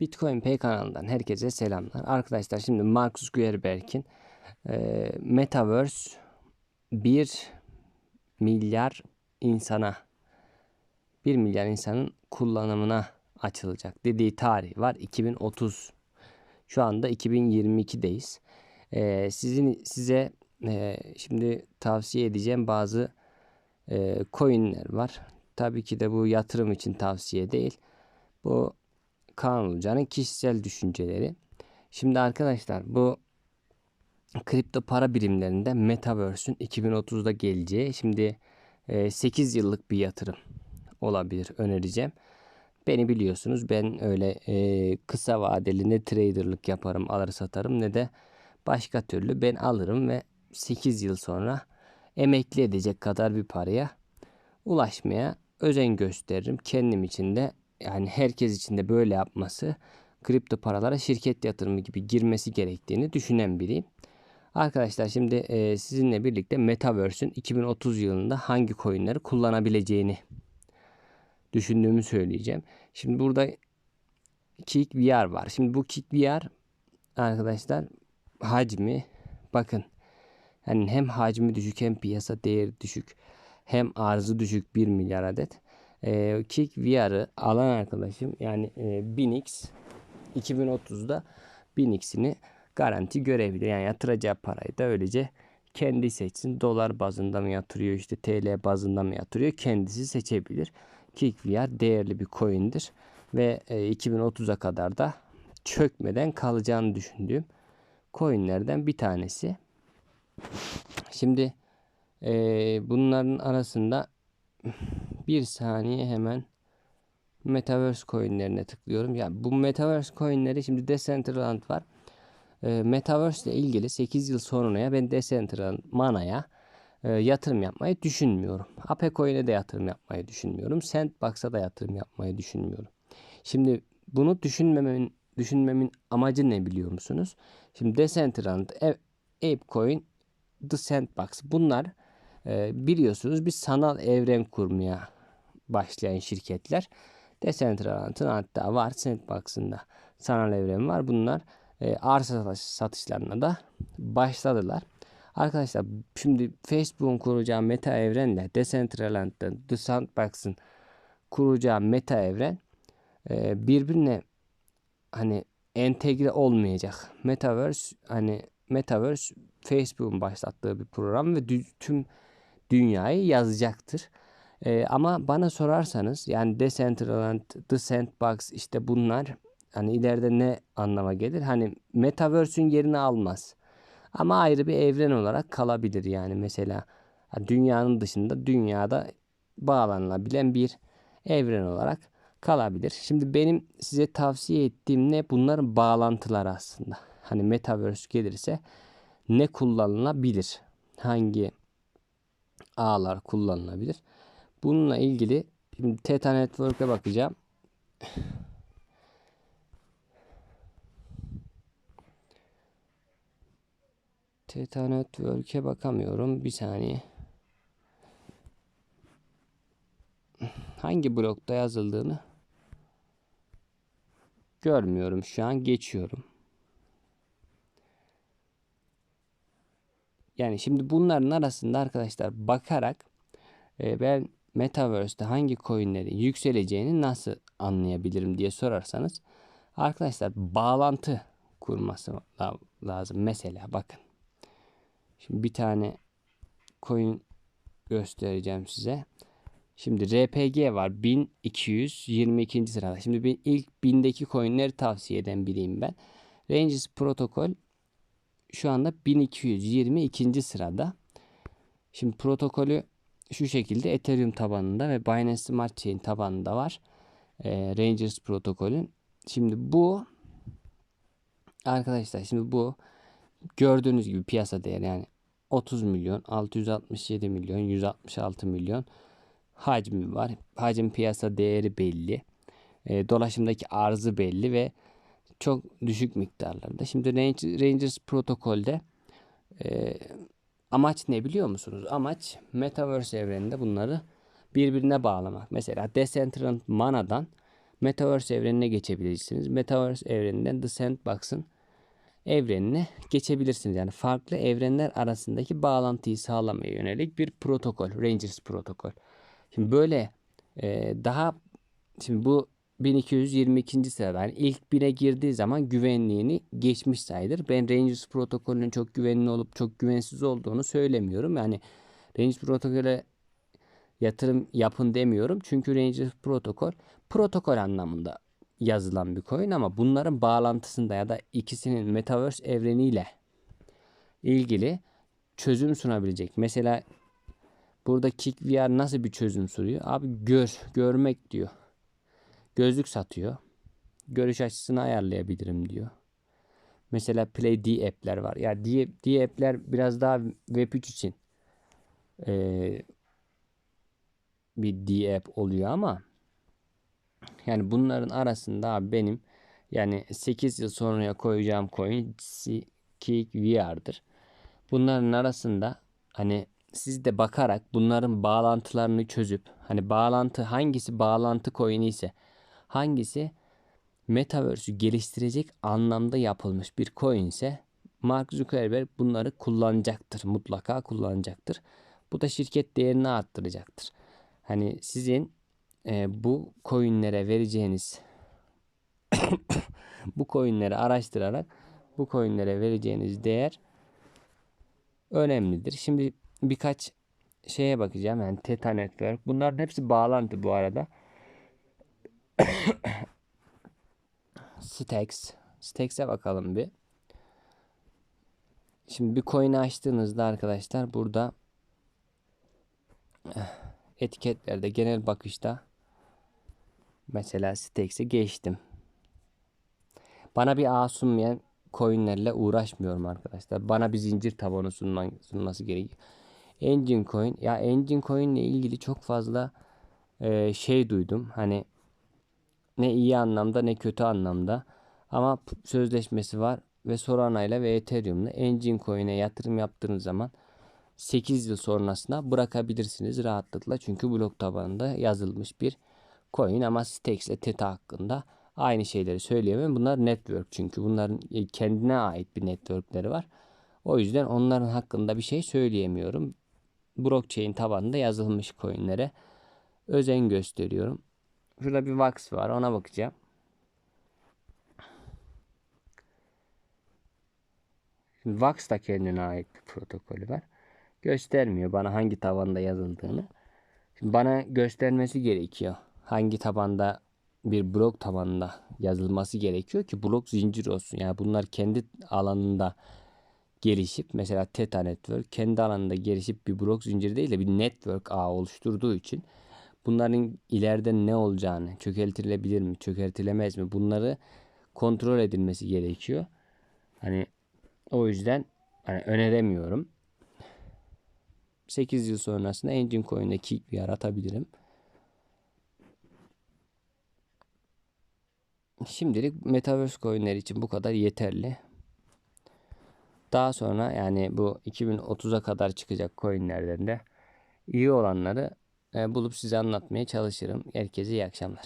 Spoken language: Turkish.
Bitcoin Pay kanalından herkese selamlar. Arkadaşlar şimdi Mark Zuckerberg'in e, Metaverse 1 milyar insana 1 milyar insanın kullanımına açılacak dediği tarih var 2030. Şu anda 2022'deyiz. E, sizin size e, şimdi tavsiye edeceğim bazı e, coinler var. Tabii ki de bu yatırım için tavsiye değil. Bu Kaan Ulucan'ın kişisel düşünceleri. Şimdi arkadaşlar bu kripto para birimlerinde Metaverse'ün 2030'da geleceği şimdi 8 yıllık bir yatırım olabilir önereceğim. Beni biliyorsunuz ben öyle e, kısa vadeli ne traderlık yaparım alır satarım ne de başka türlü ben alırım ve 8 yıl sonra emekli edecek kadar bir paraya ulaşmaya özen gösteririm. Kendim için de yani herkes için de böyle yapması kripto paralara şirket yatırımı gibi girmesi gerektiğini düşünen biriyim. Arkadaşlar şimdi e, sizinle birlikte Metaverse'ün 2030 yılında hangi coinleri kullanabileceğini düşündüğümü söyleyeceğim. Şimdi burada Kick VR var. Şimdi bu Kick VR arkadaşlar hacmi bakın yani hem hacmi düşük hem piyasa değeri düşük hem arzı düşük 1 milyar adet. E, Kick VR'ı alan arkadaşım yani e, 1000x 2030'da 1000x'ini garanti görebilir. Yani yatıracağı parayı da öylece kendi seçsin. Dolar bazında mı yatırıyor işte TL bazında mı yatırıyor kendisi seçebilir. KickVR değerli bir coin'dir ve e, 2030'a kadar da çökmeden kalacağını düşündüğüm coin'lerden bir tanesi. Şimdi e, bunların arasında bir saniye hemen Metaverse coinlerine tıklıyorum. Ya yani bu Metaverse coinleri şimdi Decentraland var. E, Metaverse ile ilgili 8 yıl sonraya ben Decentraland Mana'ya e, yatırım yapmayı düşünmüyorum. Apecoin'e de yatırım yapmayı düşünmüyorum. Sandbox'a da yatırım yapmayı düşünmüyorum. Şimdi bunu düşünmemin düşünmemin amacı ne biliyor musunuz? Şimdi Decentraland, ApeCoin, The Sandbox bunlar e, biliyorsunuz bir sanal evren kurmaya başlayan şirketler. Decentraland'ın hatta var Sandbox'ın da sanal evren var. Bunlar e, arsa satışlarına da başladılar. Arkadaşlar şimdi Facebook'un kuracağı meta evrenle Decentraland'ın The Sandbox'ın kuracağı meta evren e, birbirine hani entegre olmayacak. Metaverse hani Metaverse Facebook'un başlattığı bir program ve tüm dünyayı yazacaktır. Ee, ama bana sorarsanız yani Decentraland, The Sandbox işte bunlar hani ileride ne anlama gelir? Hani Metaverse'ün yerini almaz. Ama ayrı bir evren olarak kalabilir yani mesela dünyanın dışında dünyada bağlanılabilen bir evren olarak kalabilir. Şimdi benim size tavsiye ettiğim ne? Bunların bağlantıları aslında. Hani Metaverse gelirse ne kullanılabilir? Hangi ağlar kullanılabilir? Bununla ilgili şimdi Theta Network'e bakacağım. Theta Network'e bakamıyorum. Bir saniye. Hangi blokta yazıldığını görmüyorum şu an. Geçiyorum. Yani şimdi bunların arasında arkadaşlar bakarak e, ben Metaverse'de hangi coinlerin yükseleceğini nasıl anlayabilirim diye sorarsanız arkadaşlar bağlantı kurması lazım. Mesela bakın. Şimdi bir tane coin göstereceğim size. Şimdi RPG var 1222. sırada. Şimdi ben ilk 1000'deki coinleri tavsiye eden biriyim ben. Ranges protokol şu anda 1222. sırada. Şimdi protokolü şu şekilde Ethereum tabanında ve Binance Smart Chain tabanında var. E, Rangers protokolün. Şimdi bu arkadaşlar şimdi bu gördüğünüz gibi piyasa değeri yani 30 milyon, 667 milyon, 166 milyon hacmi var. Hacim piyasa değeri belli. E, dolaşımdaki arzı belli ve çok düşük miktarlarda. Şimdi Rangers protokolde e, amaç ne biliyor musunuz? Amaç Metaverse evreninde bunları birbirine bağlamak. Mesela Decentraland Mana'dan Metaverse evrenine geçebilirsiniz. Metaverse evreninden The Sandbox'ın evrenine geçebilirsiniz. Yani farklı evrenler arasındaki bağlantıyı sağlamaya yönelik bir protokol. Rangers protokol. Şimdi böyle e, daha şimdi bu 1222. sırada yani ilk 1000'e girdiği zaman güvenliğini geçmiş sayılır. Ben Rangers protokolünün çok güvenli olup çok güvensiz olduğunu söylemiyorum. Yani Rangers protokolü yatırım yapın demiyorum. Çünkü Rangers protokol protokol anlamında yazılan bir coin ama bunların bağlantısında ya da ikisinin metaverse evreniyle ilgili çözüm sunabilecek. Mesela burada Kick VR nasıl bir çözüm sunuyor? Abi gör, görmek diyor. Gözlük satıyor. Görüş açısını ayarlayabilirim diyor. Mesela Play D app'ler var. Ya D, D app'ler biraz daha Web3 için ee, bir D app oluyor ama yani bunların arasında abi benim yani 8 yıl sonraya koyacağım coin Kick VR'dır. Bunların arasında hani siz de bakarak bunların bağlantılarını çözüp hani bağlantı hangisi bağlantı coin'i ise hangisi Metaverse'ü geliştirecek anlamda yapılmış bir coin ise Mark Zuckerberg bunları kullanacaktır. Mutlaka kullanacaktır. Bu da şirket değerini arttıracaktır. Hani sizin e, bu coinlere vereceğiniz bu coinleri araştırarak bu coinlere vereceğiniz değer önemlidir. Şimdi birkaç şeye bakacağım. Yani Theta Network. Bunların hepsi bağlantı bu arada. Stacks. Stacks'e bakalım bir. Şimdi bir coin'i açtığınızda arkadaşlar burada etiketlerde genel bakışta mesela Stacks'e geçtim. Bana bir ağ sunmayan coinlerle uğraşmıyorum arkadaşlar. Bana bir zincir tabanı sunman, sunması gerekiyor. Engine Coin. Ya Engine Coin ile ilgili çok fazla e, şey duydum. Hani ne iyi anlamda ne kötü anlamda. Ama sözleşmesi var ve Solana ile ve Ethereum'la Engine Coin'e yatırım yaptığınız zaman 8 yıl sonrasında bırakabilirsiniz rahatlıkla. Çünkü blok tabanında yazılmış bir coin ama Stacks ile Theta hakkında aynı şeyleri söyleyemem. Bunlar network çünkü bunların kendine ait bir networkleri var. O yüzden onların hakkında bir şey söyleyemiyorum. Blockchain tabanında yazılmış coinlere özen gösteriyorum. Şurada bir Vax var ona bakacağım. Şimdi Vax da kendine ait bir protokolü var. Göstermiyor bana hangi tabanda yazıldığını. Şimdi bana göstermesi gerekiyor. Hangi tabanda bir blok tabanında yazılması gerekiyor ki blok zincir olsun. Yani bunlar kendi alanında gelişip mesela Theta Network kendi alanında gelişip bir blok zinciri değil de bir network ağ oluşturduğu için bunların ileride ne olacağını, çökertilebilir mi, çökertilemez mi bunları kontrol edilmesi gerekiyor. Hani o yüzden hani öneremiyorum. 8 yıl sonrasında Engine Coin'de kick bir yaratabilirim. Şimdilik Metaverse coinler için bu kadar yeterli. Daha sonra yani bu 2030'a kadar çıkacak coinlerden de iyi olanları bulup size anlatmaya çalışırım. Herkese iyi akşamlar.